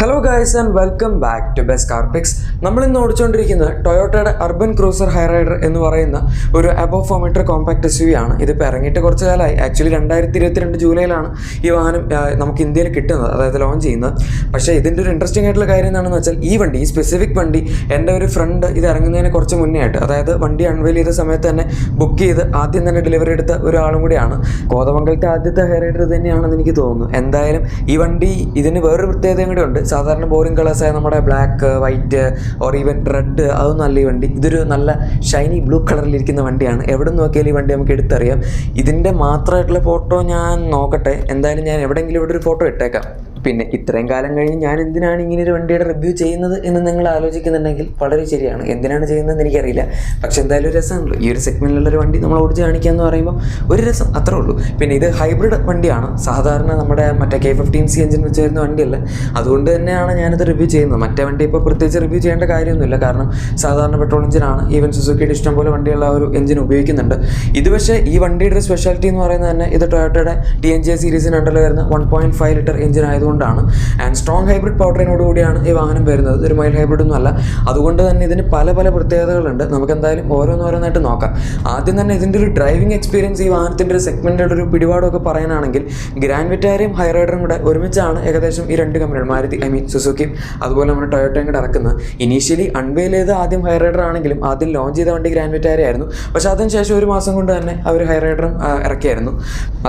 Hello guys and welcome back to best car pics നമ്മൾ ഇന്ന് ഓടിച്ചുകൊണ്ടിരിക്കുന്നത് ടൊയോട്ടയുടെ അർബൻ ക്രൂസർ ഹൈറൈഡർ എന്ന് പറയുന്ന ഒരു അബോ four meter compact S U V. ഇതിപ്പോൾ ഇറങ്ങിയിട്ട് കുറച്ച് കാലമായി. ആക്ച്വലി രണ്ടായിരത്തി ഇരുപത്തിരണ്ട് ജൂലൈയിലാണ് ഈ വാഹനം നമുക്ക് ഇന്ത്യയിൽ കിട്ടുന്നത് അതായത് ലോഞ്ച് ചെയ്യുന്നത്. പക്ഷേ ഇതിന്റെ ഒരു ഇൻട്രസ്റ്റിംഗ് ആയിട്ടുള്ള കാര്യം എന്താണെന്ന് വെച്ചാൽ ഈ വണ്ടി ഈ സ്പെസിഫിക് വണ്ടി എന്റെ ഒരു ഫ്രണ്ട് ഇത് ഇറങ്ങുന്നതിന് കുറച്ച് മുന്നേ ആയിട്ട് അതായത് വണ്ടി അൺവെയിൽ ചെയ്ത സമയത്ത് തന്നെ ബുക്ക് ചെയ്ത് ആദ്യം തന്നെ ഡെലിവറി എടുത്ത ഒരാളും കൂടിയാണ്. കോതമംഗലത്തെ ആദ്യത്തെ ഹൈറൈഡർ തന്നെയാണെന്ന് എനിക്ക് തോന്നുന്നു. എന്തായാലും ഈ വണ്ടി ഇതിന് വേറൊരു പ്രത്യേകതയും കൂടെ ഉണ്ട്. സാധാരണ ബോറിംഗ് കളേഴ്സായ നമ്മുടെ black white or even red അതൊന്നും അല്ല ഈ വണ്ടി. ഇതൊരു നല്ല ഷൈനി ബ്ലൂ കളറിലിരിക്കുന്ന വണ്ടിയാണ്. എവിടെ നോക്കിയാലും ഈ വണ്ടി നമുക്ക് എടുത്തറിയാം. ഇതിന്റെ മാത്രമായിട്ടുള്ള ഫോട്ടോ ഞാൻ നോക്കട്ടെ. എന്തായാലും ഞാൻ എവിടെയെങ്കിലും ഇവിടെ ഒരു ഫോട്ടോ ഇട്ടേക്കാം. പിന്നെ ഇത്രയും കാലം കഴിഞ്ഞ് ഞാൻ എന്തിനാണ് ഇങ്ങനെ ഒരു വണ്ടിയുടെ റിവ്യൂ ചെയ്യുന്നത് എന്ന് നിങ്ങൾ ആലോചിക്കുന്നുണ്ടെങ്കിൽ വളരെ ശരിയാണ്. എന്തിനാണ് ചെയ്യുന്നതെന്ന് എനിക്കറിയില്ല. പക്ഷെ എന്തായാലും ഒരു ഈ ഒരു സെഗ്മെന്റിലുള്ള ഒരു വണ്ടി നമ്മൾ ഓടിച്ച് കാണിക്കുക എന്ന് പറയുമ്പോൾ ഒരു രസം അത്രേ ഉള്ളൂ. പിന്നെ ഇത് ഹൈബ്രിഡ് വണ്ടിയാണ്. സാധാരണ നമ്മുടെ മറ്റേ കെ ഫിഫ്റ്റീൻ സി എഞ്ചിൻ വെച്ച് വരുന്ന വണ്ടിയല്ല. അതുകൊണ്ട് തന്നെയാണ് ഞാനിത് റിവ്യൂ ചെയ്യുന്നത്. മറ്റേ വണ്ടി ഇപ്പോൾ പ്രത്യേകിച്ച് റിവ്യൂ ചെയ്യേണ്ട കാര്യമൊന്നുമില്ല. കാരണം സാധാരണ പെട്രോൾ എഞ്ചിനാണ് ഈവൻ സുസുക്കിയുടെ ഇഷ്ടംപോലെ വണ്ടിയുള്ള ഒരു എഞ്ചിൻ ഉപയോഗിക്കുന്നുണ്ട്. ഇത് പക്ഷേ ഈ വണ്ടിയുടെ ഒരു സ്പെഷ്യാലിറ്റി എന്ന് പറയുന്നത് തന്നെ ഇത് ടൊയോട്ടയുടെ ടി എൻ ജെ സീരീസിന് അണ്ടറിൽ വരുന്ന one point five litre engine ആയതുകൊണ്ടാണ് ആൻഡ് സ്ട്രോങ് ഹൈബ്രിഡ് പവർ ട്രെയിനോട് കൂടിയാണ് ഈ വാഹനം വരുന്നത്. ഒരു മൈൽഡ് ഹൈബ്രിഡ് ഒന്നും അല്ല അതുകൊണ്ട് തന്നെ ഇതിന് പല പല പ്രത്യേകതകളുണ്ട്. നമുക്ക് എന്തായാലും ഓരോന്നോരോന്നായിട്ട് നോക്കാം. ആദ്യം തന്നെ ഇതിന്റെ ഒരു ഡ്രൈവിംഗ് എക്സ്പീരിയൻസ് ഈ വാഹനത്തിന്റെ ഒരു സെഗ്മെന്റുടെ ഒരു പിടിപാടൊക്കെ പറയാനാണെങ്കിൽ ഗ്രാൻഡ് വിറ്റാരിയും ഹൈറൈഡറും കൂടെ ഒരുമിച്ചാണ് ഏകദേശം ഈ രണ്ട് കമ്പനികൾ മാരുതി ഐ മീൻ സുസുക്കിയും അതുപോലെ നമ്മുടെ ടൊയോട്ടയും കൂടെ ഇറക്കുന്നത്. ഇനീഷ്യലി അൺവെയിൽ ചെയ്ത് ആദ്യം ഹൈറൈഡർ ആണെങ്കിലും ആദ്യം ലോഞ്ച് ചെയ്ത വണ്ടി ഗ്രാൻഡ് വിറ്റാരി ആയിരുന്നു. പക്ഷേ അതിന് ശേഷം ഒരു മാസം കൊണ്ട് തന്നെ അവർ ഹൈറൈഡറും ഇറക്കിയായിരുന്നു.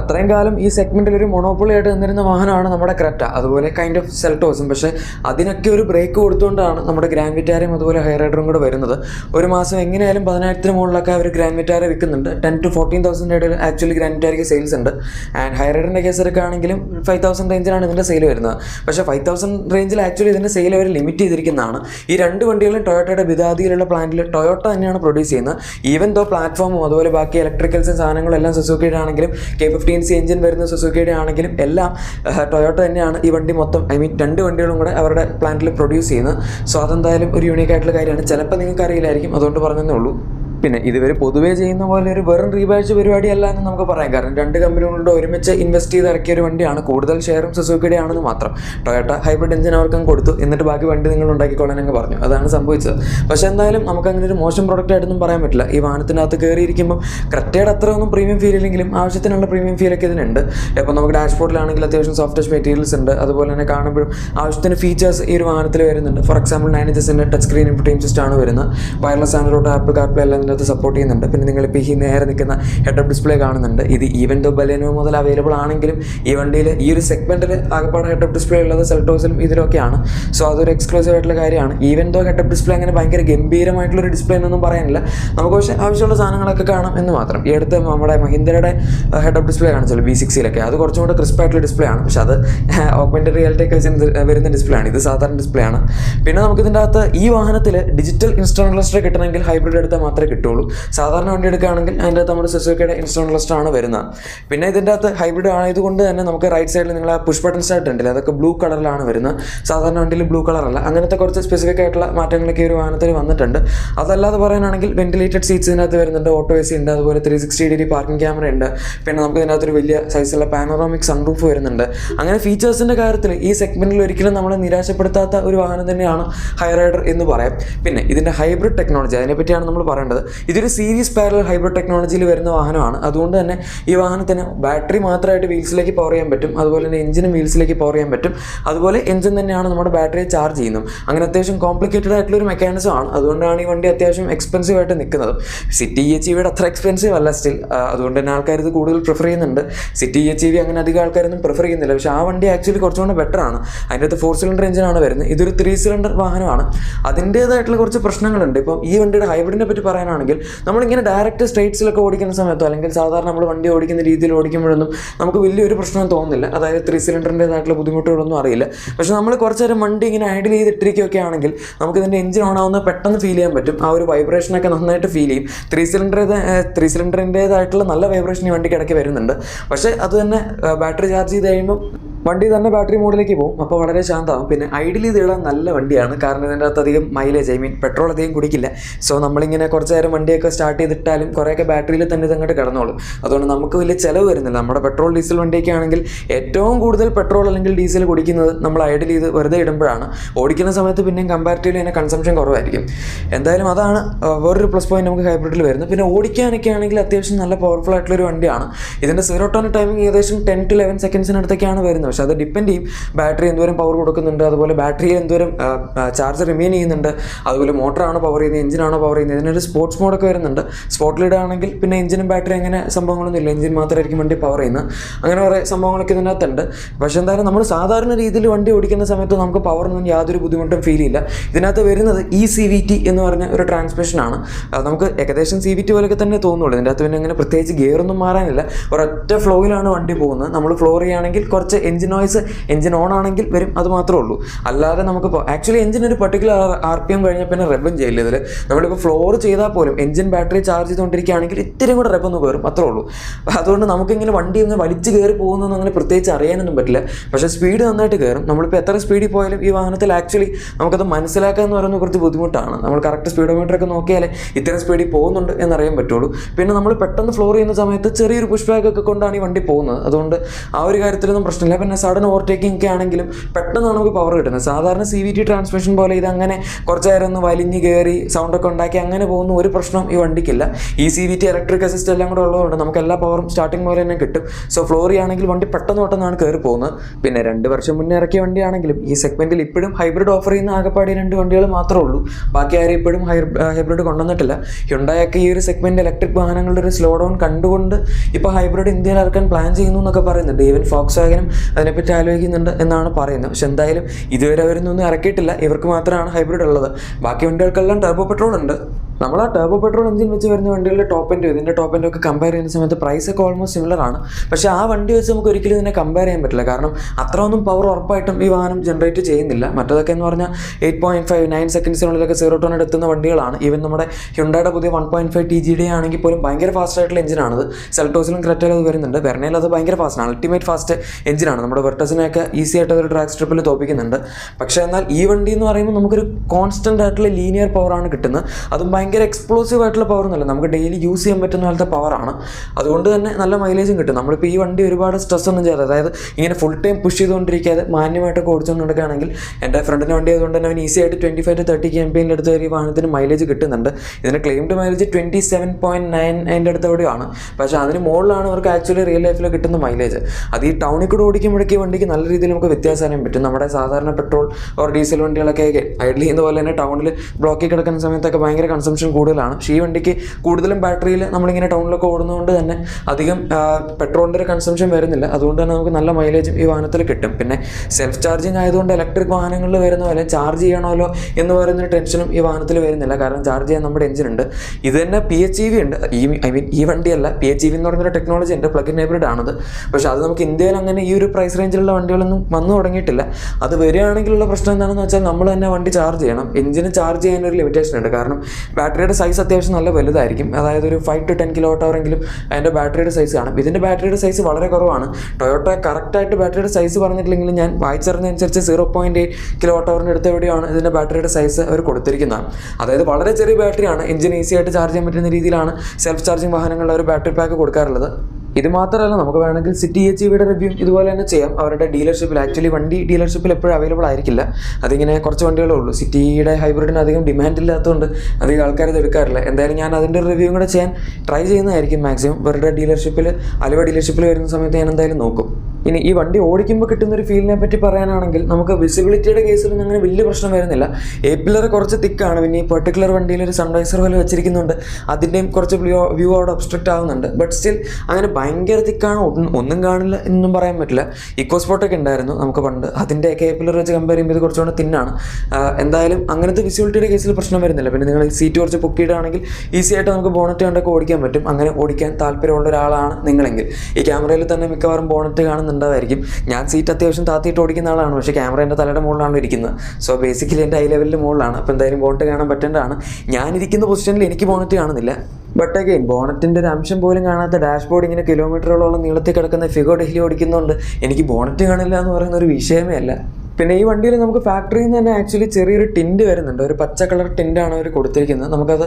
അത്രയും കാലം ഈ സെഗ്മെന്റിൽ ഒരു മൊണോപ്പൊളി ആയിട്ട് നിന്നിരുന്ന വാഹനമാണ് നമ്മുടെ ക്രെറ്റ അതുപോലെ കൈൻഡ് ഓഫ് സെൽട്ടോസും പക്ഷേ അതിനൊക്കെ ഒരു ബ്രേക്ക് കൊടുത്തുകൊണ്ടാണ് നമ്മുടെ ഗ്രാൻഡ് വിറ്റാരയും അതുപോലെ ഹൈറൈഡറും കൂടെ വരുന്നത്. ഒരു മാസം എങ്ങനെയായാലും പതിനായിരത്തിന് മുകളിലൊക്കെ അവർ ഗ്രാൻഡ് വിറ്റാര വിൽക്കുന്നുണ്ട്. ടെൻ ടു ഫോർട്ടീൻ തൗസൻഡ് ഇടയിൽ ആക്ച്വലി ഗ്രാൻഡ് വിറ്റാരയ്ക്ക് സെയിൽസ് ഉണ്ട്. ആൻഡ് ഹൈറൈഡറിന്റെ കേസ് എടുക്കുകയാണെങ്കിലും ഫൈവ് തൗസൻഡ് റേഞ്ചിലാണ് ഇതിന്റെ സെയിൽ വരുന്നത്. പക്ഷേ ഫൈവ് തൗസൻഡ് റേഞ്ചിൽ ആക്ച്വലി ഇതിന്റെ സെയിൽ അവർ ലിമിറ്റ് ചെയ്തിരിക്കുന്നതാണ്. ഈ രണ്ട് വണ്ടികളും ടൊയോട്ടയുടെ ബിദാദിയിലുള്ള പ്ലാന്റിൽ ടൊയോട്ട തന്നെയാണ് പ്രൊഡ്യൂസ് ചെയ്യുന്നത്. ഈവൻ ദോ പ്ലാറ്റ്ഫോമും അതുപോലെ ബാക്കി ഇലക്ട്രിക്കൽസും സാധനങ്ങളും എല്ലാം സുസുക്കിയുടെ ആണെങ്കിലും കെ ഫിഫ്റ്റീൻ സി എഞ്ചിൻ വരുന്ന സുസുക്കിയുടെ ആണെങ്കിലും എല്ലാം ടൊയോട്ട തന്നെയാണ് ഈ വണ്ടി മൊത്തം ഐ മീൻ രണ്ട് വണ്ടികളും കൂടെ അവരുടെ പ്ലാന്റിൽ പ്രൊഡ്യൂസ് ചെയ്യുന്നത്. സോ അതെന്തായാലും ഒരു യൂണീക്ക് ആയിട്ടുള്ള കാര്യമാണ്. ചിലപ്പോൾ നിങ്ങൾക്ക് അറിയില്ലായിരിക്കും അതുകൊണ്ട് പറഞ്ഞതേ ഉള്ളൂ. പിന്നെ ഇതുവരെ പൊതുവേ ചെയ്യുന്ന പോലെ ഒരു വെറും റീബാച്ച് പരിപാടിയല്ല എന്ന് നമുക്ക് പറയാം. കാരണം രണ്ട് കമ്പനികളുടെ ഒരുമിച്ച് ഇൻവെസ്റ്റ് ചെയ്ത് ഇറക്കിയ ഒരു വണ്ടിയാണ്. കൂടുതൽ ഷെയറും സുസുക്കിയുടെ ആണെന്ന് മാത്രം. ടൊയോട്ട ഹൈബ്രിഡ് എഞ്ചിൻ അവർക്കും കൊടുത്തു. എന്നിട്ട് ബാക്കി വണ്ടി നിങ്ങൾ ഉണ്ടാക്കിക്കോളാൻ അങ്ങ് പറഞ്ഞു. അതാണ് സംഭവിച്ചത്. പക്ഷേ എന്തായാലും നമുക്ക് അങ്ങനെ ഒരു മോശം പ്രോഡക്റ്റ് ആയിട്ടൊന്നും പറയാൻ പറ്റില്ല. ഈ വാഹനത്തിനകത്ത് കയറിയിരിക്കുമ്പോൾ ക്രെറ്റയുടെ അത്ര ഒന്നും പ്രീമിയം ഫീൽ ഇല്ലെങ്കിലും ആവശ്യത്തിനുള്ള പ്രീമിയം ഫീലൊക്കെ ഇതിനുണ്ട്. ഇപ്പോൾ നമുക്ക് ഡാഷ്ബോർഡിലാണെങ്കിൽ അത്യാവശ്യം സോഫ്റ്റ് മെറ്റീരിയൽസ് ഉണ്ട്. അതുപോലെ തന്നെ കാണുമ്പോഴും ആവശ്യത്തിന് ഫീച്ചേഴ്സ് ഈ ഒരു വാഹനത്തിൽ വരുന്നുണ്ട്. ഫോർ എക്സാമ്പിൾ നയൻ ഇഞ്ചസിന്റെ ടച്ച് സ്ക്രീൻ ഇൻപുട്ടീം സിസ്റ്റം ആണ് വരുന്നത്. വയർലെസ് ആൻഡ്രോയിഡ് ആപ്പിൾ കാർപ്ലേ എല്ലാം ഇതിനകത്ത് സപ്പോർട്ട് ചെയ്യുന്നുണ്ട്. പിന്നെ നിങ്ങളിപ്പോൾ ഈ നേരെ നിൽക്കുന്ന ഹെഡ് അപ്പ് ഡിസ്പ്ലേ കാണുന്നുണ്ട്. ഇത് ഈവൻ ബലേനോ മുതൽ അവൈലബിൾ ആണെങ്കിലും ഈ വണ്ടിയിൽ ഈ ഒരു സെഗ്മെന്റിൽ ആകപ്പാട് ഹെഡ് അപ്പ് ഡിസ്പ്ലേ ഉള്ളത് സെൽട്ടോസിലും ഇതിലൊക്കെയാണ്. സോ അതൊരു എക്സ്ക്ലൂസീവ് ആയിട്ടുള്ള കാര്യമാണ്. Even though head up display അങ്ങനെ ഭയങ്കര ഗംഭീരമായിട്ടുള്ള ഒരു ഡിസ്പ്ലേ എന്നൊന്നും പറയാനില്ല. നമുക്ക് പക്ഷേ ആവശ്യമുള്ള സാധനങ്ങളൊക്കെ കാണാം എന്ന് മാത്രം. ഈ അടുത്ത് നമ്മുടെ മഹീന്ദ്രയുടെ ഹെഡ് അപ്പ് ഡിസ്പ്ലേ കാണിച്ചല്ലോ ബി സിക്സിലൊക്കെ അത് കുറച്ചും കൂടെ ക്രിസ്പ് ആയിട്ടുള്ള ഡിസ്പ്ലേ ആണ്. പക്ഷേ അത് ഓഗ്മെന്റഡ് റിയാലിറ്റി വെച്ച് വരുന്ന ഡിസ്പ്ലേ ആണ്. ഇത് സാധാരണ ഡിസ്പ്ലേ ആണ്. പിന്നെ നമുക്ക് ഇതിന്റെ അകത്ത് ഈ വാഹനത്തിൽ ഡിജിറ്റൽ ഇൻസ്റ്റാൾ ക്ലസ്റ്റർ കിട്ടണമെങ്കിൽ ഹൈബ്രിഡ് എടുത്താൽ മാത്രമേ കിട്ടുള്ളൂ സാധാരണ വണ്ടി എടുക്കുകയാണെങ്കിൽ അതിന്റെ അകത്ത് നമ്മുടെ സുസുക്കിയുടെ ഇൻസ്റ്റോൺ ലിസ്റ്റ് ആണ് വരുന്നത്. പിന്നെ ഇതിന്റെ അകത്ത് ഹൈബ്രിഡ് ആയതുകൊണ്ട് തന്നെ നമുക്ക് റൈറ്റ് സൈഡിൽ നിങ്ങൾ ആ പുഷ് ബട്ടൺ സ്റ്റാർട്ട് ഉണ്ടല്ലോ അതൊക്കെ ബ്ലൂ കളറിലാണ് വരുന്നത്. സാധാരണ വണ്ടിയിൽ ബ്ലൂ കളറല്ല അങ്ങനത്തെ കുറച്ച് സ്പെസിഫിക് ആയിട്ടുള്ള മാറ്റങ്ങളൊക്കെ ഒരു വാഹനത്തിൽ വന്നിട്ടുണ്ട്. അതല്ലാതെ പറയാനാണെങ്കിൽ വെന്റിലേറ്റഡ് സീറ്റ്സ് ഇതിനകത്ത് വരുന്നുണ്ട്. ഓട്ടോ എ സി ഉണ്ട്. അതുപോലെ three sixty degree parking camera ഉണ്ട്. പിന്നെ നമുക്ക് ഇതിനകത്തൊരു വലിയ സൈസുള്ള പാനോറാമിക് സൺറൂഫ് വരുന്നുണ്ട്. അങ്ങനെ ഫീച്ചേഴ്സിന്റെ കാര്യത്തിൽ ഈ സെഗ്മെന്റിൽ ഒരിക്കലും നമ്മളെ നിരാശപ്പെടുത്താത്ത ഒരു വാഹനം തന്നെയാണ് ഹൈറൈഡർ എന്ന് പറയാം. പിന്നെ ഇതിന്റെ ഹൈബ്രിഡ് ടെക്നോളജി അതിനെപ്പറ്റിയാണ് നമ്മൾ പറയേണ്ടത്. ഇതൊരു സീരീസ് പാരൽ ഹൈബ്രിഡ് ടെക്നോളജിയിൽ വരുന്ന വാഹനമാണ്. അതുകൊണ്ട് തന്നെ ഈ വാഹനത്തിന് ബാറ്ററി മാത്രമായിട്ട് വീൽസിലേക്ക് പവർ ചെയ്യാൻ പറ്റും. അതുപോലെ തന്നെ എഞ്ചിനും വീൽസിലേക്ക് പവർ ചെയ്യാൻ പറ്റും. അതുപോലെ എഞ്ചിൻ തന്നെയാണ് നമ്മുടെ ബാറ്ററിയെ ചാർജ് ചെയ്യുന്നത്. അങ്ങനെ അത്യാവശ്യം കോംപ്ലിക്കേറ്റഡ് ആയിട്ടുള്ള ഒരു മെക്കാനിസം ആണ്. അതുകൊണ്ടാണ് ഈ വണ്ടി അത്യാവശ്യം എക്സ്പെൻസീവ് ആയിട്ട് നിൽക്കുന്നത്. സിറ്റി എച്ച് ഇവിയുടെ അത്ര എക്സ്പെൻസീവ് അല്ല സ്റ്റിൽ അതുകൊണ്ട് തന്നെ ആൾക്കാർ ഇത് കൂടുതൽ പ്രിഫർ ചെയ്യുന്നുണ്ട്. സിറ്റി എച്ച് വി അങ്ങനെ അധികം ആൾക്കാരൊന്നും പ്രിഫർ ചെയ്യുന്നില്ല. പക്ഷേ ആ വണ്ടി ആക്ച്വലി കുറച്ചുകൂടെ ബെറ്റർ ആണ്. അതിന്റെ അകത്ത് ഫോർ സിലിണ്ടർ എഞ്ചിനാണ് വരുന്നത്. ഇതൊരു ത്രീ സിലിണ്ടർ വാഹനമാണ്. അതിന്റേതായിട്ടുള്ള കുറച്ച് പ്രശ്നങ്ങളുണ്ട്. ഇപ്പം ഈ വണ്ടിയുടെ ഹൈബ്രിഡിനെ പറ്റി പറയാനാണെങ്കിൽ നമ്മളിങ്ങനെ ഡയറക്റ്റ് സ്ട്രേറ്റ്സിലൊക്കെ ഓടിക്കുന്ന സമയത്തോ അല്ലെങ്കിൽ സാധാരണ നമ്മൾ വണ്ടി ഓടിക്കുന്ന രീതിയിൽ ഓടിക്കുമ്പോഴൊന്നും നമുക്ക് വലിയൊരു പ്രശ്നം തോന്നുന്നില്ല. അതായത് ത്രീ സിലിണ്ടറിന്റെതായിട്ടുള്ള ബുദ്ധിമുട്ടുകളൊന്നും അറിയില്ല. പക്ഷേ നമ്മൾ കുറച്ച് നേരം വണ്ടി ഇങ്ങനെ ഐഡിൽ ചെയ്തിട്ടിരിക്കുകയൊക്കെ ആണെങ്കിൽ നമുക്ക് ഇതിന്റെ എഞ്ചിൻ ഓൺ ആവുന്നത് പെട്ടെന്ന് ഫീൽ ചെയ്യാൻ പറ്റും. ആ ഒരു വൈബ്രേഷനൊക്കെ നന്നായിട്ട് ഫീൽ ചെയ്യും. ത്രീ സിലിണ്ടർ ത്രീ സിലിണ്ടറിന്റേതായിട്ടുള്ള നല്ല വൈബ്രേഷൻ ഈ വണ്ടിക്ക് ഇടയ്ക്ക് വരുന്നുണ്ട്. പക്ഷേ അത് തന്നെ ബാറ്ററി ചാർജ് ചെയ്ത് കഴിയുമ്പോൾ വണ്ടി തന്നെ ബാറ്ററി മോഡിലേക്ക് പോകും. അപ്പോൾ വളരെ ശാന്തമാകും പിന്നെ ഐഡിയലി ഇത് ഇടാൻ നല്ല വണ്ടിയാണ്. കാരണം ഇതിന്റെ അകത്ത് അധികം മൈലേജ് ഐ മീൻ പെട്രോൾ അധികം കുടിക്കില്ല. സോ നമ്മളിങ്ങനെ കുറച്ച് നേരം വണ്ടിയൊക്കെ സ്റ്റാർട്ട് ചെയ്തിട്ടാലും കുറേയൊക്കെ ബാറ്ററിയിൽ തന്നെ ഇത് അങ്ങോട്ട് കിടന്നോളും. അതുകൊണ്ട് നമുക്ക് വലിയ ചിലവ് വരുന്നില്ല. നമ്മുടെ പെട്രോൾ ഡീസൽ വണ്ടിയൊക്കെ ആണെങ്കിൽ ഏറ്റവും കൂടുതൽ പെട്രോൾ അല്ലെങ്കിൽ ഡീസൽ കുടിക്കുന്നത് നമ്മൾ ഐഡിൽ ചെയ്ത് വെറുതെ ഇടുമ്പോഴാണ്. ഓടിക്കുന്ന സമയത്ത് പിന്നെയും കമ്പാരിറ്റീവ്ലി അതിന്റെ കൺസംഷൻ കുറവായിരിക്കും. എന്തായാലും അതാണ് വേറൊരു പ്ലസ് പോയിന്റ് നമുക്ക് ഹൈബ്രിഡിൽ വരുന്നത്. പിന്നെ ഓടിക്കാനൊക്കെ ആണെങ്കിൽ അത്യാവശ്യം നല്ല പവർഫുൾ ആയിട്ടുള്ള ഒരു വണ്ടിയാണ്. ഇതിന്റെ സീറോ ടോൺ ടൈമിംഗ് ഏകദേശം ടെൻ ടു ലെവൻ സെക്കൻഡ്സിനടുത്തൊക്കെയാണ് വരുന്നത്. പക്ഷേ അത് ഡിപ്പെൻഡ് ചെയ്യും. ബാറ്ററി എന്തോരം പവർ കൊടുക്കുന്നുണ്ട് അതുപോലെ ബാറ്ററിയിൽ എന്തോരം ചാർജ് റിമെയിൻ ചെയ്യുന്നുണ്ട് അതുപോലെ മോട്ടറാണോ പവർ ചെയ്യുന്നത് എഞ്ചിനാണോ പവർ ചെയ്യുന്നത് ഇതിനൊരു സ്പോർട്സ് മോഡൊക്കെ വരുന്നുണ്ട്. സ്പോർട്ടിലിടാണെങ്കിൽ പിന്നെ എഞ്ചിനും ബാറ്ററി അങ്ങനെ സംഭവങ്ങളൊന്നും ഇല്ല. എഞ്ചിൻ മാത്രമായിരിക്കും വണ്ടി പവർ ചെയ്യുന്നത്. അങ്ങനെ കുറേ സംഭവങ്ങളൊക്കെ ഇതിനകത്തുണ്ട്. പക്ഷേ എന്തായാലും നമ്മൾ സാധാരണ രീതിയിൽ വണ്ടി ഓടിക്കുന്ന സമയത്ത് നമുക്ക് പവറിനൊന്നും യാതൊരു ബുദ്ധിമുട്ടും ഫീൽ ഇല്ല ഇതിനകത്ത് വരുന്നത് ഇ സി വി ടി എന്ന് പറഞ്ഞ ഒരു ട്രാൻസ്മിഷനാണ് നമുക്ക് ഏകദേശം സി വി ടി പോലെയൊക്കെ തന്നെ തോന്നുള്ളൂ. ഇതിന്റെ അകത്ത് പിന്നെ അങ്ങനെ പ്രത്യേകിച്ച് ഗിയറൊന്നും മാറാനില്ല. ഒരൊറ്റ ഫ്ലോയിലാണ് വണ്ടി പോകുന്നത്. നമ്മൾ ഫ്ലോർ ചെയ്യുകയാണെങ്കിൽ കുറച്ച് എഞ്ചിൻ നോയ്സ് എഞ്ചിൻ ഓൺ ആണെങ്കിൽ വരും അത് മാത്രമേ ഉള്ളൂ. അല്ലാതെ നമുക്ക് ആക്ച്വലി എഞ്ചിൻ ഒരു പർട്ടിക്കുലർ ആർ പി എം കഴിഞ്ഞാൽ പിന്നെ റെബും ചെയ്യില്ല ഇതിൽ നമ്മളിപ്പോൾ ഫ്ലോർ ചെയ്താൽ പോലും എഞ്ചിൻ ബാറ്ററി ചാർജ് ചെയ്തുകൊണ്ടിരിക്കുകയാണെങ്കിൽ ഇത്തിരി കൂടെ റെബൊന്ന് കയറും അത്രേ ഉള്ളൂ. അതുകൊണ്ട് നമുക്കിങ്ങനെ വണ്ടി ഒന്ന് വലിച്ച് കയറി പോകുന്നതെന്ന് അങ്ങനെ പ്രത്യേകിച്ച് അറിയാനൊന്നും പറ്റില്ല. പക്ഷേ സ്പീഡ് നന്നായിട്ട് കയറും. നമ്മളിപ്പോൾ എത്ര സ്പീഡിൽ പോയാലും ഈ വാഹനത്തിൽ ആക്ച്വലി നമുക്കത് മനസ്സിലാക്കുക എന്ന് പറയുന്നത് കുറച്ച് ബുദ്ധിമുട്ടാണ്. നമ്മൾ കറക്റ്റ് സ്പീഡോമീറ്റർ ഒക്കെ നോക്കിയാലേ ഇത്ര സ്പീഡിൽ പോകുന്നുണ്ട് എന്നറിയാൻ പറ്റുള്ളൂ. പിന്നെ നമ്മൾ പെട്ടെന്ന് ഫ്ലോർ ചെയ്യുന്ന സമയത്ത് ചെറിയൊരു പുഷ് ബാക്ക് ഒക്കെ കൊണ്ടാണ് ഈ വണ്ടി പോകുന്നത്. അതുകൊണ്ട് ആ ഒരു കാര്യത്തിലൊന്നും പ്രശ്നമില്ല. സഡൻ ഓവർടേക്കിംഗ് ഒക്കെ ആണെങ്കിലും പെട്ടെന്നാണ് നമുക്ക് പവർ കിട്ടുന്നത്. സാധാരണ സി വി ടി ട്രാൻസ്മിഷൻ പോലെ ഇത് അങ്ങനെ കുറച്ച് നേരം ഒന്ന് വലിഞ്ഞ് കയറി സൗണ്ടൊക്കെ ഉണ്ടാക്കി അങ്ങനെ പോകുന്ന ഒരു പ്രശ്നം ഈ വണ്ടിക്കില്ല. ഈ C V T electric assist എല്ലാം കൂടെ ഉള്ളതുകൊണ്ട് നമുക്ക് എല്ലാ പവറും സ്റ്റാർട്ടിംഗ് പോലെ തന്നെ കിട്ടും. സോ ഫ്ലോറി ആണെങ്കിൽ വണ്ടി പെട്ടെന്ന് പെട്ടെന്നാണ് കയറി പോകുന്നത്. പിന്നെ രണ്ട് വർഷം മുന്നേ ഇറക്കിയ വണ്ടിയാണെങ്കിലും ഈ സെഗ്മെന്റിൽ ഇപ്പോഴും ഹൈബ്രിഡ് ഓഫർ ചെയ്യുന്ന ആകെപ്പാടി രണ്ട് വണ്ടികൾ മാത്രമേ ഉള്ളൂ. ബാക്കി ആരും ഇപ്പോഴും ഹൈബ്രിഡ് കൊണ്ടുവന്നിട്ടില്ല. ഹ്യുണ്ടായൊക്കെ ഈ ഒരു സെഗ്മെന്റ് ഇലക്ട്രിക് വാഹനങ്ങളുടെ ഒരു സ്ലോ ഡൗൺ കണ്ടുകൊണ്ട് ഇപ്പോൾ ഹൈബ്രിഡ് ഇന്ത്യയിൽ ഇറക്കാൻ പ്ലാൻ ചെയ്യുന്നു എന്നൊക്കെ പറയുന്നുണ്ട്. ഈവൻ ഫോക്സ് വാഗനും അതിനെപ്പറ്റി ആലോചിക്കുന്നുണ്ട് എന്നാണ് പറയുന്നത്. പക്ഷെ എന്തായാലും ഇതുവരെ അവരൊന്നും ഇറക്കിയിട്ടില്ല. ഇവർക്ക് മാത്രമാണ് ഹൈബ്രിഡ് ഉള്ളത്. ബാക്കി വണ്ടികൾക്കെല്ലാം ടർബോ പെട്രോൾ ഉണ്ട്. നമ്മൾ ആ ടർബോ പെട്രോൾ എഞ്ചിൻ വെച്ച് വരുന്ന വണ്ടികളുടെ ടോപ്പ് എൻഡ് ഇതിന്റെ ടോപ്പ് എൻഡ് ഒക്കെ കമ്പയർ ചെയ്യുന്ന സമയത്ത് പ്രൈസ് ഒക്കെ ഓൾമോസ്റ്റ് സിമിലർ ആണ്. പക്ഷേ ആ വണ്ടി വെച്ച് നമുക്ക് ഒരിക്കലും ഇതിനെ കമ്പയർ ചെയ്യാൻ പറ്റില്ല. കാരണം അത്ര ഒന്നും പവർ ഉറപ്പായിട്ടും ഈ വാഹനം ജനറേറ്റ് ചെയ്യുന്നില്ല. മറ്റതൊക്കെ എന്ന് പറഞ്ഞാൽ എയ്റ്റ് പോയിന്റ് ഫൈവ് നയൻ സെക്കൻഡ്സിനുള്ളിലൊക്കെ സീറോ ടോൺ എത്തുന്ന വണ്ടികളാണ്. ഈവൻ നമ്മുടെ ഹ്യുണ്ടയുടെ പുതിയ one point five T G D ആണെങ്കിൽ പോലും ഭയങ്കര ഫാസ്റ്റ് ആയിട്ടുള്ള എഞ്ചിനാണത് സെൽട്ടോസിലും ക്രെറ്റയിലും അത് വരുന്നുണ്ട്. വെർണയിൽ അത് ഭയങ്കര ഫാസ്റ്റാണ് അൾട്ടിമേറ്റ് ഫാസ്റ്റ് എഞ്ചിനാണ് നമ്മുടെ വെർട്ടസിനെയൊക്കെ ഈസി ആയിട്ട് ഒരു ട്രാക്ക് സ്ട്രിപ്പിൽ തോപ്പിക്കുന്നുണ്ട്. പക്ഷേ എന്നാൽ ഈ വണ്ടി എന്ന് പറയുമ്പോൾ നമുക്കൊരു കോൺസ്റ്റന്റ് ആയിട്ടുള്ള ലീനിയർ പവറാണ് കിട്ടുന്നത്. അതും ഭയങ്കര എക്സ്പ്ലോസീവ് ആയിട്ടുള്ള പവർ ഒന്നുമല്ല. നമുക്ക് ഡെയിലി യൂസ് ചെയ്യാൻ പറ്റുന്ന പോലത്തെ പവറാണ് അതുകൊണ്ട് തന്നെ നല്ല മൈലേജും കിട്ടും. നമ്മളിപ്പോൾ ഈ വണ്ടി ഒരുപാട് സ്ട്രെസ് ഒന്നും ചെയ്യാതെ അതായത് ഇങ്ങനെ ഫുൾ ടൈം പുഷ് ചെയ്തുകൊണ്ടിരിക്കാതെ മാന്യമായിട്ടൊക്കെ ഓടിച്ചുകൊണ്ട് നടക്കുകയാണെങ്കിൽ എന്റെ ഫ്രണ്ടിന്റെ വണ്ടി ആയതുകൊണ്ട് തന്നെ അവൻ ഈസി ആയിട്ട് ട്വന്റി ഫൈവ് ടു തേർട്ടി ക്യാമ്പയിന്റെ അടുത്ത് ഈ വാഹനത്തിന് മൈലേജ് കിട്ടുന്നുണ്ട്. ഇതിന്റെ claimed mileage twenty seven point nine അതിന്റെ അടുത്ത് എവിടെയാണ്. പക്ഷേ അതിന് മുകളിലാണ് അവർക്ക് ആക്ച്വലി റിയൽ ലൈഫിൽ കിട്ടുന്ന മൈലേജ് അത് ഈ ടൗണിൽ കൂടെ ഓടിക്കുമ്പോഴേക്ക് വണ്ടിക്ക് നല്ല രീതിയിൽ നമുക്ക് വ്യത്യാസം പറ്റും. നമ്മുടെ സാധാരണ പെട്രോൾ ഓർ ഡീസൽ വണ്ടികളൊക്കെ ഐഡിൽ ചെയ്യുന്ന പോലെ തന്നെ ടൗണിൽ ബ്ലോക്കിൽ കിടക്കുന്ന സമയത്തൊക്കെ ഭയങ്കര കൺസംഷൻ കൂടുതലാണ്. പക്ഷേ ഈ വണ്ടിക്ക് കൂടുതലും ബാറ്ററിയിൽ നമ്മളിങ്ങനെ ടൗണിലൊക്കെ ഓടുന്നതുകൊണ്ട് തന്നെ അധികം പെട്രോളിന്റെ ഒരു കൺസംഷൻ വരുന്നില്ല. അതുകൊണ്ട് തന്നെ നമുക്ക് നല്ല മൈലേജും ഈ വാഹനത്തിൽ കിട്ടും. പിന്നെ സെൽഫ് ചാർജിങ് ആയതുകൊണ്ട് ഇലക്ട്രിക് വാഹനങ്ങളിൽ വരുന്ന പോലെ ചാർജ് ചെയ്യണമല്ലോ എന്ന് പറയുന്നൊരു ടെൻഷനും ഈ വാഹനത്തിൽ വരുന്നില്ല. കാരണം ചാർജ് ചെയ്യാൻ നമ്മുടെ എഞ്ചിൻ ഉണ്ട്. ഇത് തന്നെ പി എച്ച് ഇ വി ഉണ്ട്. ഈ ഐ മീൻ ഈ വണ്ടിയല്ല. പി എച്ച് ഇ വി എന്ന് പറഞ്ഞൊരു ടെക്നോളജി ഉണ്ട്. പ്ലഗ് ഇൻ ഹൈബ്രിഡ് ആണത്. പക്ഷേ അത് നമുക്ക് ഇന്ത്യയിൽ അങ്ങനെ ഈ ഒരു പ്രൈസ് റേഞ്ചിലുള്ള വണ്ടികളൊന്നും വന്നു തുടങ്ങിയിട്ടില്ല. അത് വരികയാണെങ്കിലുള്ള പ്രശ്നം എന്താണെന്ന് വെച്ചാൽ നമ്മൾ തന്നെ വണ്ടി ചാർജ് ചെയ്യണം. എഞ്ചിന് ചാർജ് ചെയ്യാൻ ഒരു ലിമിറ്റേഷൻ ഉണ്ട്. കാരണം ബാറ്ററിയുടെ സൈസ് അത്യാവശ്യം നല്ല വലുതായിരിക്കും. അതായത് ഒരു ഫൈവ് ടു ടെൻ കിലോ എങ്കിലും അതിന്റെ ബാറ്ററിയുടെ സൈസ് കാണും. ഇതിന്റെ ബാറ്ററിയുടെ സൈസ് വളരെ കുറവാണ്. ടൊയോട്ട കറക്റ്റായിട്ട് ബാറ്ററിയുടെ സൈസ് പറഞ്ഞിട്ടില്ലെങ്കിലും ഞാൻ വായിച്ചറിഞ്ഞതനുസരിച്ച് സീറോ പോയിന്റ് എയ്റ്റ് കിലോ ടവറിന്റെ അടുത്ത് എവിടെയാണ് ഇതിന്റെ ബാറ്ററിയുടെ സൈസ് അവർ കൊടുത്തിരിക്കുന്നത്. അതായത് വളരെ ചെറിയ ബാറ്ററിയാണ്. എഞ്ചിൻ ഈസി ആയിട്ട് ചാർജ് ചെയ്യാൻ പറ്റുന്ന രീതിയിലാണ് സെൽഫ് ചാർജിങ് വാഹനങ്ങളുടെ ഒരു ബാറ്ററി പാക്ക് കൊടുക്കാറുള്ളത്. ഇത് മാത്രമല്ല നമുക്ക് വേണമെങ്കിൽ സിറ്റി എച്ച് ഇവിടെ റിവ്യൂ ഇതുപോലെ തന്നെ ചെയ്യാം. അവരുടെ ഡീലർഷിപ്പിൽ ആക്ച്വലി വണ്ടി ഡീലർഷിപ്പിൽ എപ്പോഴും അവൈലബിൾ ആയിരിക്കില്ല. അതിങ്ങനെ കുറച്ച് വണ്ടികളേ ഉള്ളൂ. സിറ്റിയുടെ ഹൈബ്രിഡിന് അധികം ഡിമാൻഡ് ഇല്ലാത്തതുകൊണ്ട് അധികം ആൾക്കാർ ഇത് എടുക്കാറില്ല. എന്തായാലും ഞാൻ അതിന്റെ റിവ്യൂ കൂടെ ചെയ്യാൻ ട്രൈ ചെയ്യുന്നതായിരിക്കും മാക്സിമം ഇവരുടെ ഡീലർഷിപ്പിൽ അലുവ ഡീലർഷിപ്പിൽ വരുന്ന സമയത്ത് ഞാൻ എന്തായാലും നോക്കും. ഇനി ഈ വണ്ടി ഓടിക്കുമ്പോൾ കിട്ടുന്ന ഒരു ഫീലിനെ പറ്റി പറയാനാണെങ്കിൽ നമുക്ക് വിസിബിലിറ്റിയുടെ കേസിലൊന്നും അങ്ങനെ വലിയ പ്രശ്നം വരുന്നില്ല. എ പില്ലർ കുറച്ച് തിക്കാണ്. പിന്നെ ഈ പെർട്ടിക്കുലർ വണ്ടിയിൽ ഒരു സൺറൈസർ പോലെ വെച്ചിരിക്കുന്നുണ്ട്. അതിന്റെയും കുറച്ച് വ്യൂ വ്യൂ അവിടെ ഒബ്സ്ട്രക്റ്റ് ആവുന്നുണ്ട്. ബട്ട് സ്റ്റിൽ അങ്ങനെ ഭയങ്കര തിക്കാണ്. ഒന്നും കാണില്ല എന്നൊന്നും പറയാൻ പറ്റില്ല. ഇക്കോ സ്പോട്ടൊക്കെ ഉണ്ടായിരുന്നു നമുക്ക് പണ്ട്. അതിന്റെ എ പില്ലർ വെച്ച് കമ്പയർ ചെയ്യുമ്പോൾ ഇത് കുറച്ചുകൂടെ തിന്നാണ്. എന്തായാലും അങ്ങനത്തെ വിസിബിലിറ്റിയുടെ കേസിൽ പ്രശ്നം വരുന്നില്ല. പിന്നെ നിങ്ങൾ സീറ്റ് കുറച്ച് പൊക്കിയിടുകയാണെങ്കിൽ ഈസി ആയിട്ട് നമുക്ക് ബോണറ്റ് കണ്ടൊക്കെ ഓടിക്കാൻ പറ്റും. അങ്ങനെ ഓടിക്കാൻ താല്പര്യമുള്ള ഒരാളാണ് നിങ്ങളെങ്കിൽ. ഈ ക്യാമറയിൽ തന്നെ മിക്കവാറും ബോണറ്റ് കാണുന്നുണ്ട്. കാണുന്നുണ്ടാവായിരിക്കും ഞാൻ സീറ്റ് അത്യാവശ്യം താത്തിയിട്ട് ഓടിക്കുന്ന ആളാണ്. പക്ഷേ ക്യാമറ എന്റെ തലയുടെ മുകളിലാണ് ഇരിക്കുന്നത്. സോ ബേസിക്കലി എന്റെ ഐ ലെവലിന്റെ മുകളിലാണ്. അപ്പോൾ എന്തായാലും ബോണ്ട് കാണാൻ പറ്റേണ്ടതാണ്. ഞാനിരിക്കുന്ന പൊസിഷനിൽ എനിക്ക് ബോണറ്റ് കാണുന്നില്ല. ബട്ട് അഗെയിൻ ബോണറ്റിന്റെ ഒരു അംശം പോലും കാണാത്ത ഡാഷ്ബോർഡ് ഇങ്ങനെ കിലോമീറ്ററുകളോളം നീളത്തിൽ കിടക്കുന്ന ഫിഗോ ഡൽഹി ഓടിക്കുന്നുണ്ട്. എനിക്ക് ബോണറ്റ് കാണില്ല എന്ന് പറയുന്ന ഒരു വിഷയമേ അല്ല. പിന്നെ ഈ വണ്ടിയിൽ നമുക്ക് ഫാക്ടറിയിൽ നിന്ന് തന്നെ ആക്ച്വലി ചെറിയൊരു ടിന്റ് വരുന്നുണ്ട്. ഒരു പച്ച കളർ ടിന്റാണ് അവർ കൊടുത്തിരിക്കുന്നത്. നമുക്കത്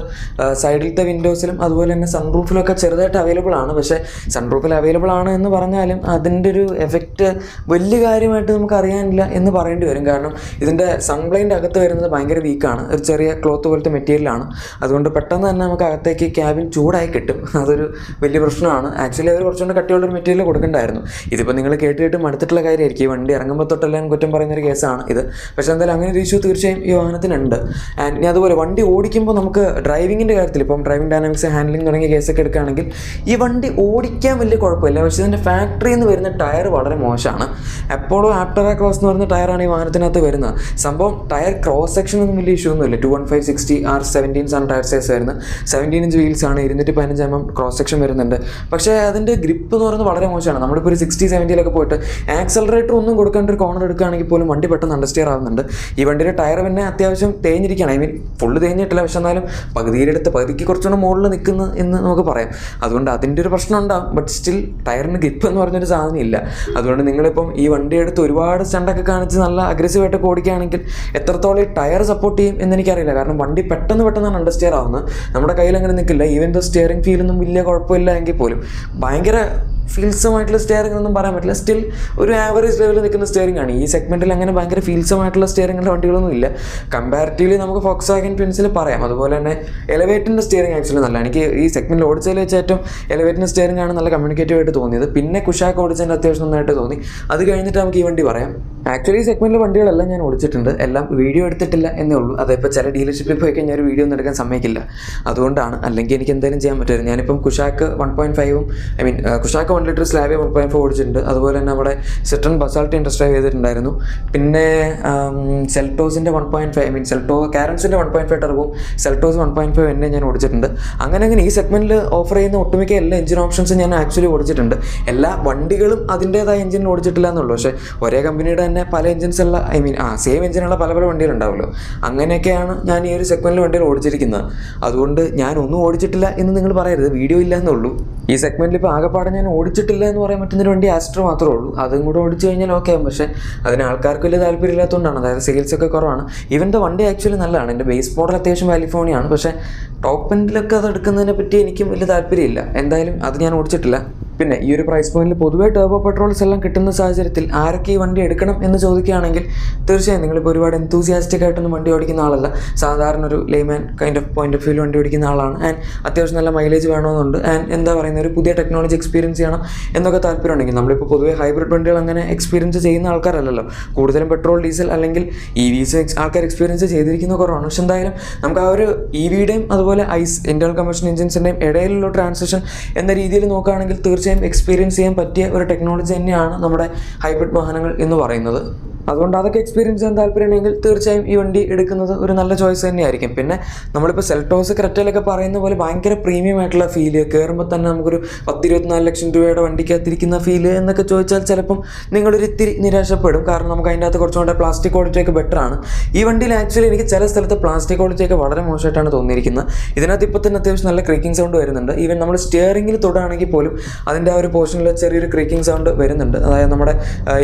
സൈഡിലത്തെ വിൻഡോസിലും അതുപോലെ തന്നെ സൺറൂഫിലൊക്കെ ചെറുതായിട്ട് അവൈലബിൾ ആണ്. പക്ഷേ സൺറൂഫിൽ അവൈലബിൾ ആണ് എന്ന് പറഞ്ഞാലും അതിന്റെ ഒരു എഫക്റ്റ് വലിയ കാര്യമായിട്ട് നമുക്ക് അറിയാനില്ല എന്ന് പറയേണ്ടി വരും. കാരണം ഇതിന്റെ സൺബ്ലൈന്റെ അകത്ത് വരുന്നത് ഭയങ്കര വീക്കാണ് ഒരു ചെറിയ ക്ലോത്ത് പോലത്തെ മെറ്റീരിയലാണ് അതുകൊണ്ട് പെട്ടെന്ന് തന്നെ നമുക്ക് അകത്തേക്ക് ക്യാബിൻ ചൂടായി കിട്ടും. അതൊരു വലിയ പ്രശ്നമാണ്. ആക്ച്വലി അവർ കുറച്ചുകൊണ്ട് കട്ടിയുള്ളൊരു മെറ്റീരിയൽ കൊടുക്കണ്ടായിരുന്നു. ഇതിപ്പോൾ നിങ്ങൾ കേട്ടിട്ട് കേട്ട് മടുത്തിട്ടുള്ള കാര്യമായിരിക്കും. ഈ വണ്ടി ഇറങ്ങുമ്പോൾ തൊട്ടെല്ലാം കുറ്റം പറയുന്നൊരു കേസാണ് ഇത്. പക്ഷേ എന്തായാലും അങ്ങനെ ഒരു ഇഷ്യൂ തീർച്ചയായും ഈ വാഹനത്തിനുണ്ട്. ആൻഡ് ഇനി അതുപോലെ വണ്ടി ഓടിക്കുമ്പോൾ നമുക്ക് ഡ്രൈവിങ്ങിന്റെ കാര്യത്തിൽ ഇപ്പം ഡ്രൈവിംഗ് ഡൈനാമിക്സ് ഹാൻഡ്ലിംഗ് തുടങ്ങിയ കേസൊക്കെ എടുക്കുകയാണെങ്കിൽ ഈ വണ്ടി ഓടിക്കാൻ വലിയ കുഴപ്പമില്ല. പക്ഷേ ഇതിന്റെ ഫാക്ടറിയിൽ നിന്ന് വരുന്ന ടയർ വളരെ മോശമാണ്. അപ്പോളോ ആ ക്രോസ് എന്ന് പറയുന്ന ടയറാണ് ഈ വാഹനത്തിനകത്ത് വരുന്നത്. സംഭവം ടയർ ക്രോസ് സെക്ഷൻ ഒന്നും വലിയ ഇഷ്യൂ ഒന്നുമില്ല. Two one five sixty R seventeens ആണ് ടയർ സൈസ് വരുന്നത്. സെവന്റീൻ ഇഞ്ച് വീൽസ് ആണ് ഇരുന്നൂറ്റി പതിനഞ്ച് എം എം ക്രോസ് സെക്ഷൻ വരുന്നുണ്ട്. പക്ഷേ അതിന്റെ ഗ്രിപ്പ് എന്ന് പറയുന്നത് വളരെ മോശമാണ്. നമ്മളിപ്പോൾ ഒരു സിക്സ്റ്റി സെവന്റിയിലൊക്കെ പോയിട്ട് ആക്സലറേറ്റർ ഒന്നും കൊടുക്കേണ്ട ഒരു കോർണർ എടുക്കുകയാണെങ്കിൽ പോലും വണ്ടി പെട്ടെന്ന് അണ്ടർസ്റ്റിയർ ആവുന്നുണ്ട്. ഈ വണ്ടിയുടെ ടയർ പിന്നെ അത്യാവശ്യം തേഞ്ഞിരിക്കുകയാണ്. ഐ മീൻ ഫുള്ള് തേഞ്ഞിട്ടില്ല പക്ഷെ എന്നാലും പകുതിയിലെടുത്ത് പകുതിക്ക് കുറച്ചുകൂടെ മുകളിൽ നിൽക്കുന്നു എന്ന് നമുക്ക് പറയാം. അതുകൊണ്ട് അതിന്റെ ഒരു പ്രശ്നം ഉണ്ടാകും ബട്ട് സ്റ്റിൽ ടയറിന് ഗ്രിപ്പ് എന്ന് പറഞ്ഞൊരു സാധനം ഇല്ല. അതുകൊണ്ട് നിങ്ങളിപ്പം ഈ വണ്ടി എടുത്ത് ഒരുപാട് സ്റ്റണ്ടൊക്കെ കാണിച്ച് നല്ല അഗ്രസീവായിട്ടൊക്കെ ഓടിക്കുകയാണെങ്കിൽ എത്രത്തോളം ഈ ടയർ സപ്പോർട്ട് ചെയ്യും എന്ന് എനിക്കറിയില്ല. കാരണം വണ്ടി പെട്ടെന്ന് പെട്ടെന്നാണ് അണ്ടർസ്റ്റിയർ ആവുന്നത്. നമ്മുടെ കയ്യിൽ അങ്ങനെ നിൽക്കില്ല. ഈവൻ ദ സ്റ്റിയറിംഗ് ഫീലൊന്നും വലിയ കുഴപ്പമില്ല എങ്കിൽ പോലും. ഭയങ്കര ഫീൽസമായിട്ടുള്ള സ്റ്റിയറിംഗ് ഒന്നും പറയാൻ പറ്റില്ല. സ്റ്റിൽ ഒരു ആവറേജ് ലെവലിൽ നിൽക്കുന്ന സ്റ്റിയറിംഗ് ആണ് ഈ സെഗ്മെന്റിൽ അങ്ങനെ ഭയങ്കര ഫീൽസമായിട്ടുള്ള സ്റ്റിയറിംഗിന്റെ വണ്ടികളൊന്നും ഇല്ല. കമ്പാരിറ്റീവ്ലി നമുക്ക് ഫോക്സ് ആഗൻ പെൻസിൽ പറയാം. അതുപോലെ തന്നെ എലവേറ്റിന്റെ സ്റ്റിയറിംഗ് ആക്ച്വലി നല്ല. എനിക്ക് ഈ സെഗ്മെന്റിൽ ഓടിച്ചതിൽ വെച്ച് ഏറ്റവും എലവേറ്റിന്റെ സ്റ്റിയറിംഗ് ആണ് നല്ല കമ്മ്യൂണിക്കേറ്റീവ് ആയിട്ട് തോന്നിയത്. പിന്നെ കുഷാക്ക് ഓടിച്ചതിന്റെ അത്യാവശ്യം നന്നായിട്ട് തോന്നി. അത് കഴിഞ്ഞിട്ട് നമുക്ക് ഈ വണ്ടി പറയാം. ആക്ച്വലി ഈ സെഗ്മെന്റിലെ വണ്ടികളെല്ലാം ഞാൻ ഓടിച്ചിട്ടുണ്ട്. എല്ലാം വീഡിയോ എടുത്തിട്ടില്ല എന്നേ ഉള്ളൂ. അതിപ്പോൾ ചില ഡീലർഷിപ്പിൽ പോയി കഴിഞ്ഞാൽ ഒരു വീഡിയോ ഒന്നും എടുക്കാൻ സമ്മതിക്കില്ല. അതുകൊണ്ടാണ്. അല്ലെങ്കിൽ എനിക്ക് എന്തെങ്കിലും ചെയ്യാൻ പറ്റുമായിരുന്നു. ഞാനിപ്പം കുഷാക്ക് വൺ പോയിന്റ് ഫൈവും I mean Kushaq one litre slab one point four ഓടിച്ചിട്ടുണ്ട്. അതുപോലെ തന്നെ നമ്മുടെ സിട്രൺ ബസാൾട്ടി ഇൻട്രസ്റ്റ് ചെയ്തിട്ടുണ്ടായിരുന്നു. പിന്നെ സെൽട്ടോസിന്റെ one point five I mean സെൽട്ടോ കാരൻസിന്റെ വൺ പോയിന്റ് ഫൈവ് ടെർബും സെൽട്ടോസ് വൺ പോയിന്റ് ഫൈവ് എന്നെ ഞാൻ ഓടിച്ചിട്ടുണ്ട്. അങ്ങനെ അങ്ങനെ ഈ സെഗ്മെന്റിൽ ഓഫർ ചെയ്യുന്ന ഒട്ടുമിക്ക എല്ലാ എഞ്ചിൻ ഓപ്ഷൻസും ഞാൻ ആക്ച്വലി ഓടിച്ചിട്ടുണ്ട്. എല്ലാ വണ്ടികളും അതിന്റേതായ എഞ്ചിൻ ഓടിച്ചിട്ടില്ല എന്നുള്ളൂ. പക്ഷേ ഒരേ കമ്പനിയുടെ തന്നെ പല എഞ്ചിൻസ് ഉള്ള ഐ മീൻ ആ സെയിം എഞ്ചിനുള്ള പല പല വണ്ടികളുണ്ടാവുമല്ലോ അങ്ങനെയൊക്കെയാണ് ഞാൻ ഈ ഒരു സെഗ്മെന്റിൽ വണ്ടികൾ ഓടിച്ചിരിക്കുന്നത്. അതുകൊണ്ട് ഞാൻ ഒന്നും ഓടിച്ചിട്ടില്ല എന്ന് നിങ്ങൾ പറയരുത്. വീഡിയോ ഇല്ല എന്നുള്ളൂ. ഈ സെഗ്മെന്റിൽ ഇപ്പോൾ ആകെപ്പാടെ ഞാൻ ഓടിച്ചിട്ടില്ല എന്ന് പറയാൻ പറ്റുന്നൊരു വണ്ടി ആസ്ട്രോ മാത്രമേ ഉള്ളൂ. അതും കൂടെ ഓടിച്ചു കഴിഞ്ഞാൽ ഓക്കെ പക്ഷേ അതിന് ആൾക്കാർക്ക് വലിയ താല്പര്യമില്ലാത്തതുകൊണ്ടാണ്. അതായത് സെയിൽസ് ഒക്കെ കുറവാണ്. ഈവൻ ദ വണ്ടി ആക്ച്വലി നല്ലതാണ്. എന്റെ ബേസ് മോഡൽ അത്യാവശ്യം വാലിഫോണിയാണ് പക്ഷേ ടോപ്പ് എൻഡിലൊക്കെ അത് എടുക്കുന്നതിനെ പറ്റി എനിക്കും വലിയ താല്പര്യമില്ല. എന്തായാലും അത് ഞാൻ ഓടിച്ചിട്ടില്ല. പിന്നെ ഈ ഒരു പ്രൈസ് പോയിന്റിൽ പൊതുവേ ടേബോ പെട്രോൾസ് എല്ലാം കിട്ടുന്ന സാഹചര്യത്തിൽ ആരൊക്കെ ഈ വണ്ടി എടുക്കണം എന്ന് ചോദിക്കുകയാണെങ്കിൽ തീർച്ചയായും നിങ്ങളിപ്പോൾ ഒരുപാട് എന്തൂസിയാസ്റ്റിക് ആയിട്ടൊന്നും വണ്ടി ഓടിക്കുന്ന ആളല്ല. സാധാരണ ഒരു layman kind of point of view വണ്ടി ഓടിക്കുന്ന ആളാണ്. ആൻഡ് അത്യാവശ്യം നല്ല മൈലേജ് വേണമെന്നുണ്ട്. ആൻഡ് എന്താ പറയുന്ന ഒരു പുതിയ ടെക്നോളജി എക്സ്പീരിയൻസ് ചെയ്യണം എന്നൊക്കെ താല്പര്യമുണ്ടെങ്കിൽ നമ്മളിപ്പോൾ പൊതുവേ ഹൈബ്രിഡ് വണ്ടികൾ അങ്ങനെ എക്സ്പീരിയൻസ് ചെയ്യുന്ന ആൾക്കാരല്ലല്ലോ. കൂടുതലും പെട്രോൾ ഡീസൽ അല്ലെങ്കിൽ ഇ വിസ് ആൾക്കാർ എക്സ്പീരിയൻസ് ചെയ്തിരിക്കുന്ന കുറവാണ്. പക്ഷെ എന്തായാലും നമുക്ക് ആ ഒരു ഇ വിയുടെയും അതുപോലെ ഐസ് ഇന്റേണൽ കമ്പഷൻ എഞ്ചിൻസിന്റെയും ഇടയിലുള്ള ട്രാൻസാക്ഷൻ എന്ന രീതിയിൽ നോക്കുകയാണെങ്കിൽ തീർച്ചയായും എക്സ്പീരിയൻസ് ചെയ്യാൻ പറ്റിയ ഒരു ടെക്നോളജി തന്നെയാണ് നമ്മുടെ ഹൈബ്രിഡ് വാഹനങ്ങൾ എന്ന് പറയുന്നത്. അതുകൊണ്ട് അതൊക്കെ എക്സ്പീരിയൻസ് ചെയ്യാൻ താല്പര്യമുണ്ടെങ്കിൽ തീർച്ചയായും ഈ വണ്ടി എടുക്കുന്നത് ഒരു നല്ല ചോയ്സ് തന്നെയായിരിക്കും. പിന്നെ നമ്മളിപ്പോൾ സെൽട്ടോസ് ക്രെറ്റയിലൊക്കെ പറയുന്ന പോലെ ഭയങ്കര പ്രീമിയം ആയിട്ടുള്ള ഫീൽ കയറുമ്പോൾ തന്നെ നമുക്കൊരു പത്തിരുപത്തിനാല് ലക്ഷം രൂപയുടെ വണ്ടിക്കകത്തിരിക്കുന്ന ഫീൽ എന്നൊക്കെ ചോദിച്ചാൽ ചിലപ്പം നിങ്ങളൊരു ഇത്തിരി നിരാശപ്പെടും. കാരണം നമുക്ക് അതിന്റെ അകത്ത് കുറച്ചുകൂടെ പ്ലാസ്റ്റിക് ക്വാളിറ്റിയൊക്കെ ബെറ്റർ ആണ്. ഈ വണ്ടിയിൽ ആക്ച്വലി എനിക്ക് ചില സ്ഥലത്ത് പ്ലാസ്റ്റിക് ക്വാളിറ്റിയൊക്കെ വളരെ മോശമായിട്ടാണ് തോന്നിയിരിക്കുന്നത്. ഇതിനകത്ത് ഇപ്പോൾ തന്നെ അത്യാവശ്യം നല്ല ക്രീക്കിംഗ് സൗണ്ട് വരുന്നുണ്ട്. ഈവൻ നമ്മൾ സ്റ്റിയറിംഗിൽ തൊടുകയാണെങ്കിൽ പോലും അതിന്റെ ആ ഒരു പോർഷനിൽ ചെറിയൊരു ക്രീക്കിംഗ് സൗണ്ട് വരുന്നുണ്ട്. അതായത് നമ്മുടെ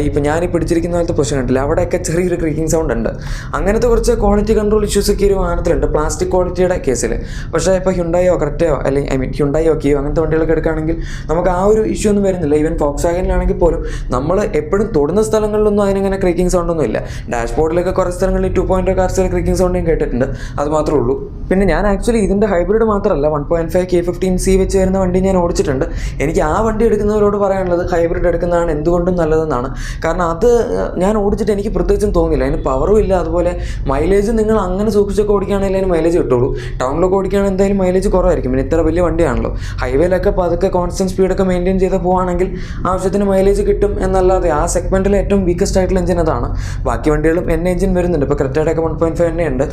ഇപ്പോൾ ഞാൻ പിടിച്ചിരിക്കുന്ന പോലത്തെ പൊസിഷൻ ഉണ്ടല്ലോ അവിടെയൊക്കെ ചെറിയൊരു ക്രീക്കിംഗ് സൗണ്ട് ഉണ്ട്. അങ്ങനത്തെ കുറച്ച് ക്വാളിറ്റി കൺട്രോൾ ഇഷ്യൂസ് ഒക്കെ ഈ ഒരു വാഹനത്തിലുണ്ട്. പ്ലാസ്റ്റിക് ക്വാളിറ്റിയുടെ കേസിൽ പക്ഷേ ഇപ്പോൾ ഹ്യുണ്ടായോ കറക്റ്റോ അല്ലെങ്കിൽ ഐ മീൻ ഹ്യുണ്ടായോ കിയോ അങ്ങനത്തെ വണ്ടികളൊക്കെ എടുക്കുകയാണെങ്കിൽ നമുക്ക് ആ ഒരു ഇഷ്യൂ ഒന്നും വരുന്നില്ല. ഈവൻ ഫോക്സ് വാഗനിലാണെങ്കിൽ പോലും നമ്മൾ എപ്പോഴും തൊടുന്ന സ്ഥലങ്ങളിലൊന്നും അതിനങ്ങനെ ക്രീക്കിംഗ് സൗണ്ട് ഒന്നും ഇല്ല. ഡാഷ്ബോർഡിലൊക്കെ കുറച്ച് സ്ഥലങ്ങളിൽ ടു പോയിന്റ് കാർസിൽ ക്രീക്കിംഗ് സൗണ്ട് കേട്ടിട്ടുണ്ട്. അത് മാത്രമേ ഉള്ളൂ. പിന്നെ ഞാൻ ആക്ച്വലി ഇതിന്റെ ഹൈബ്രിഡ് മാത്രമല്ല one point five K fifteen C വെച്ച് വരുന്ന വണ്ടി ഞാൻ ഓടിച്ചിട്ടുണ്ട്. എനിക്ക് ആ വണ്ടി എടുക്കുന്നവരോട് പറയാനുള്ളത് ഹൈബ്രിഡ് എടുക്കുന്നതാണ് എന്തുകൊണ്ടും നല്ലതെന്നാണ്. കാരണം അത് ഞാൻ ഓടിച്ച ഓടിച്ചിട്ട് എനിക്ക് പ്രത്യേകിച്ചും തോന്നില്ല അതിന് പവറും ഇല്ല. അതുപോലെ മൈലേജ് നിങ്ങൾ അങ്ങനെ സൂക്ഷിച്ചൊക്കെ ഓടിക്കുകയാണെങ്കിൽ അതിന് മൈലേജ് കിട്ടുള്ളൂ. ടൗണിലൊക്കെ ഓടിക്കുകയാണെങ്കിൽ എന്തായാലും മൈലേജ് കുറവായിരിക്കും. പിന്നെ ഇത്ര വലിയ വണ്ടിയാണല്ലോ. ഹൈവേയിലൊക്കെ പതുക്കെ കോൺസ്റ്റന്റ് സ്പീഡൊക്കെ മെയിന്റെയിൻ ചെയ്ത് പോവുകയാണെങ്കിൽ ആവശ്യത്തിന് മൈലേജ് കിട്ടും എന്നല്ലാതെ ആ സെഗ്മെന്റിൽ ഏറ്റവും വീക്കസ്റ്റ് ആയിട്ടുള്ള എഞ്ചിൻ അതാണ്. ബാക്കി വണ്ടികളും എൻ എഞ്ചിൻ വരുന്നുണ്ട്. ഇപ്പോൾ ക്രെറ്റയുടെയൊക്കെ വൺ പോയിന്റ് ഫൈവ് ഉണ്ട്.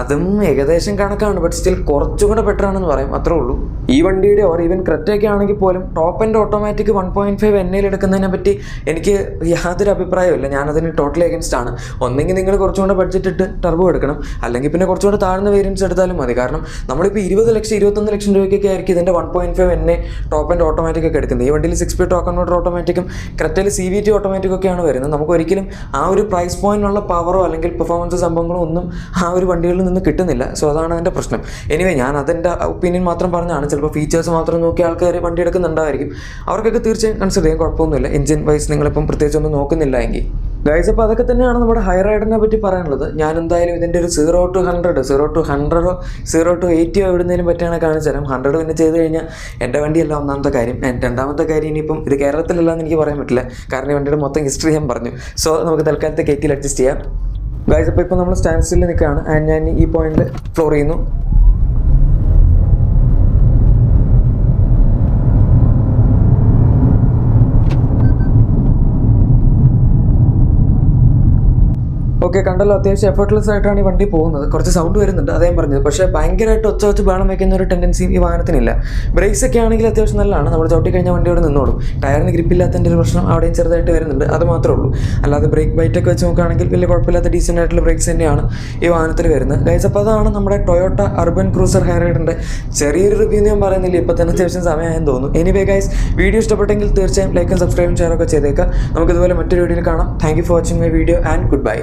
അതും ഏകദേശം കണക്കാണ്. ബട്ട് സ്റ്റിൽ കുറച്ചും കൂടെ ബെറ്റർ ആണെന്ന് പറയും. അത്രേ ഉള്ളൂ. ഈ വണ്ടിയുടെ ഓർ ഈവൻ ക്രെറ്റയൊക്കെ ആണെങ്കിൽ പോലും top end automatic one point five എണ്ണയിൽ എടുക്കുന്നതിനെ പറ്റി എനിക്ക് യാതൊരു അഭിപ്രായമില്ല ഞാനതിന് ടോട്ടലി അഗൻസ്റ്റ് ആണ്. ഒന്നെങ്കിൽ നിങ്ങൾ കുറച്ചുകൂടെ ബഡ്ജറ്റ് ഇട്ട് ടർബോ എടുക്കണം. അല്ലെങ്കിൽ പിന്നെ കുറച്ചുകൂടെ താഴ്ന്ന വേരിയൻസ് എടുത്താലും മതി. കാരണം നമ്മളിപ്പോൾ ഇരുപത് ലക്ഷം ഇരുപത്തൊന്ന് ലക്ഷം രൂപയ്ക്കൊക്കെ ആയിരിക്കും ഇതിന്റെ വൺ പോയിന്റ് ഫൈവ് എന്നെ ടോപ്പ് ആൻഡ് ഓട്ടോമാറ്റിക് ഒക്കെ എടുക്കുന്നത്. ഈ വണ്ടിയിൽ സിക്സ് പി ടോക്കൺ മോട്ടർ ഓട്ടോമാറ്റിക്കും ക്രെറ്റയിൽ സി വി ടി ഓട്ടോമാറ്റിക് ഒക്കെയാണ് വരുന്നത്. നമുക്ക് ഒരിക്കലും ആ ഒരു പ്രൈസ് പോയിന്റിനുള്ള പവറോ അല്ലെങ്കിൽ പെർഫോമൻസ് സംഭവങ്ങളോ ഒന്നും ആ ഒരു വണ്ടികളിൽ നിന്ന് കിട്ടുന്നില്ല. സോ അതാണ് അതിന്റെ പ്രശ്നം. എനിവേ ഞാൻ അതിന്റെ ഒപ്പീനിയൻ മാത്രം പറഞ്ഞാണ് ചിലപ്പോൾ ഫീച്ചേഴ്സ് മാത്രം നോക്കി ആൾക്കാർ വണ്ടി എടുക്കുന്നുണ്ടായിരിക്കും. അവർക്കൊക്കെ തീർച്ചയായും കൺസിഡർ ചെയ്യാൻ കുഴപ്പമൊന്നുമില്ല. എഞ്ചിൻ വൈസ് നിങ്ങളിപ്പം പ്രത്യേകിച്ച് ഒന്നും നോക്കുന്നില്ല എങ്കിൽ. ഗൈസ് അപ്പോൾ അതൊക്കെ തന്നെയാണ് നമ്മുടെ ഹൈ റൈഡറിനെ പറ്റി പറയാനുള്ളത്. ഞാൻ എന്തായാലും ഇതിന്റെ ഒരു zero to hundred zero to ഹൺഡ്രഡോ zero to എയ്റ്റിയോ എവിടുന്നേലും പറ്റുകയാണെങ്കിൽ കാണിച്ചു തരാം. ഹൺഡ്രഡ് പിന്നെ ചെയ്ത് കഴിഞ്ഞാൽ എന്റെ വണ്ടിയല്ല ഒന്നാമത്തെ കാര്യം. രണ്ടാമത്തെ കാര്യം ഇനിയിപ്പം ഇത് കേരളത്തിലല്ല എന്ന് എനിക്ക് പറയാൻ പറ്റില്ല. കാരണം ഈ വണ്ടിയുടെ മൊത്തം ഹിസ്റ്ററി ഞാൻ പറഞ്ഞു. സോ നമുക്ക് തൽക്കാലത്തെ കേക്കിൽ അഡ്ജസ്റ്റ് ചെയ്യാം. ഗൈസ് അപ്പോൾ ഇപ്പോൾ നമ്മൾ സ്റ്റാൻഡ് സ്റ്റിൽ നിൽക്കുകയാണ്. ആൻഡ് ഞാൻ ഈ പോയിന്റിൽ ഫ്ലോർ ചെയ്യുന്നു. ഓക്കെ കണ്ടല്ലോ അത്യാവശ്യം എഫർട്ട്ലെസ് ആയിട്ടാണ് ഈ വണ്ടി പോകുന്നത്. കുറച്ച് സൗണ്ട് വരുന്നുണ്ട് അതേ പറഞ്ഞത്. പക്ഷേ ഭയങ്കരമായിട്ട് ഒച്ച വെച്ച് ബഹളം വയ്ക്കുന്ന ഒരു ടെൻഡൻസി ഈ വാഹനത്തിനില്ല. ബ്രേക്സ് ഒക്കെ ആണെങ്കിൽ അത്യാവശ്യം നല്ലതാണ്. നമ്മൾ ചവിട്ടി കഴിഞ്ഞാൽ വണ്ടി അവിടെ നിന്നോളും. ടയറിന് ഗ്രിപ്പില്ലാത്തതിന്റെ ഒരു പ്രശ്നം അവിടെയും ചെറുതായിട്ട് വരുന്നുണ്ട്. അത് മാത്രമേ ഉള്ളൂ. അല്ലാതെ ബ്രേക്ക് ബൈറ്റ് ഒക്കെ വെച്ച് നോക്കുകയാണെങ്കിൽ വലിയ കുഴപ്പമില്ലാത്ത ഡീസന്റ് ആയിട്ടുള്ള ബ്രേക്സ് തന്നെയാണ് ഈ വാഹനത്തിൽ വരുന്നത്. ഗൈസ് അപ്പോൾ അതാണ് നമ്മുടെ ടൊയോട്ട അർബൻ ക്രൂസർ ഹൈറൈഡിന്റെ ചെറിയൊരു റിവ്യൂ ഞാൻ പറയുന്നില്ല. ഇപ്പോൾ തന്നെ അത്യാവശ്യം സമയമായെന്ന് തോന്നുന്നു. എനിവേ ഗൈസ് വീഡിയോ ഇഷ്ടപ്പെട്ടെങ്കിൽ തീർച്ചയായും ലൈക്കും സബ്സ്ക്രൈബും ഷെയറൊക്കെ ചെയ്തേക്കാം. നമുക്കിതുപോലെ മറ്റൊരു വീഡിയോയിൽ കാണാം. Thank you for watching my video and good bye